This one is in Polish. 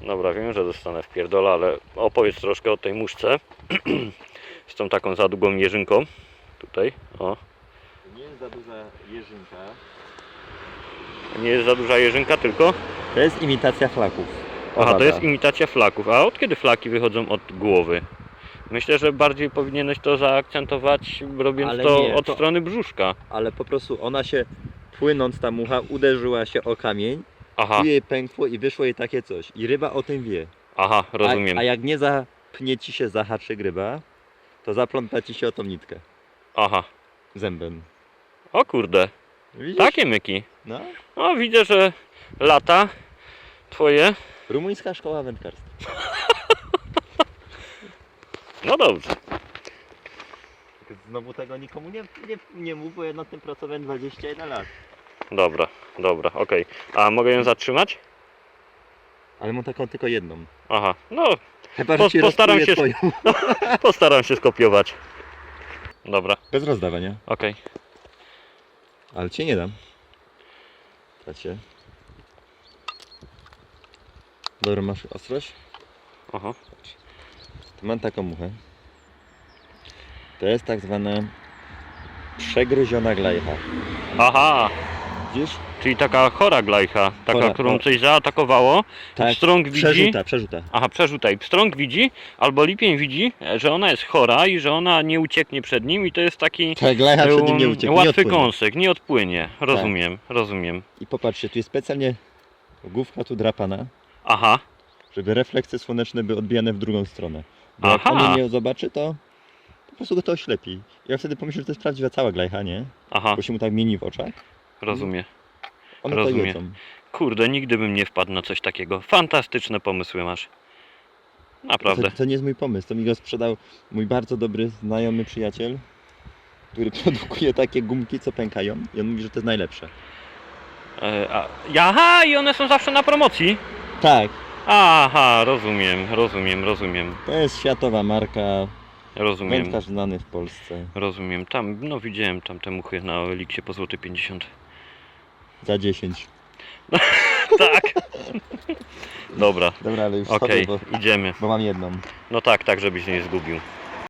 Dobra, wiem, że dostanę w pierdol, ale opowiedz troszkę o tej muszce. Z tą taką za długą jeżynką. Tutaj, o. Nie jest za duża jeżynka. Nie jest za duża jeżynka tylko? To jest imitacja flaków. Aha, to jest imitacja flaków. A od kiedy flaki wychodzą od głowy? Myślę, że bardziej powinieneś to zaakcentować, robiąc Ale to nie, od to- strony brzuszka. Ale po prostu ona się, płynąc ta mucha, uderzyła się o kamień, Aha, tu jej pękło i wyszło jej takie coś. I ryba o tym wie. aha, rozumiem. A, a jak nie zapnie ci się za haczyk ryba, to zapląta ci się o tą nitkę Aha. zębem. O kurde, Widzisz? takie myki. No. No widzę, że lata twoje. Rumuńska szkoła wędkarstwa. No dobrze. Znowu tego nikomu nie, nie, nie mów, bo ja nad tym pracowałem 21 lat. Dobra, dobra, okej. A mogę ją zatrzymać? Ale mam taką tylko jedną. Aha, no Chyba, Po- że ci postaram się- twoją. postaram się skopiować. Dobra, Bez rozdawania. okej. Ale cię nie dam. Tracie. Dobra, masz ostrość? Aha. Mam taką muchę. To jest tak zwana przegryziona glajcha. Aha, Widzisz? czyli taka chora glajcha, taka, Chora, którą o. coś zaatakowało. Tak. Pstrąg widzi. Przerzuta, przerzuta. Aha, przerzutaj. Pstrąg widzi, albo lipień widzi, że ona jest chora i że ona nie ucieknie przed nim i to jest taki Ta glajcha przed nim nie um, ucieknie. nie łatwy. Tak. kąsek, nie odpłynie. Rozumiem, rozumiem. I popatrzcie, tu jest specjalnie główka tu drapana, Aha, żeby refleksy słoneczne były odbijane w drugą stronę. Bo jak Aha. on nie zobaczy, to po prostu go to oślepi. Ja wtedy pomyślę, że to jest prawdziwa cała glajcha, nie? aha, Bo się mu tak mieni w oczach. rozumiem. One Rozumiem. to jedzą. Kurde, nigdy bym nie wpadł na coś takiego. Fantastyczne pomysły masz. Naprawdę. To, to nie jest mój pomysł, to mi go sprzedał mój bardzo dobry znajomy przyjaciel, który produkuje takie gumki, co pękają i on mówi, że to jest najlepsze. E, a, aha, i one są zawsze na promocji. Tak, Aha, rozumiem, rozumiem, rozumiem, to jest światowa marka, rozumiem, wędkarz znany w Polsce. rozumiem. Tam, no widziałem tam te muchy na Eliksie po złoty 50. Za 10. Tak. Dobra, Dobra, ale już okej, okay. bo, idziemy. bo mam jedną. No tak, tak, żebyś nie zgubił.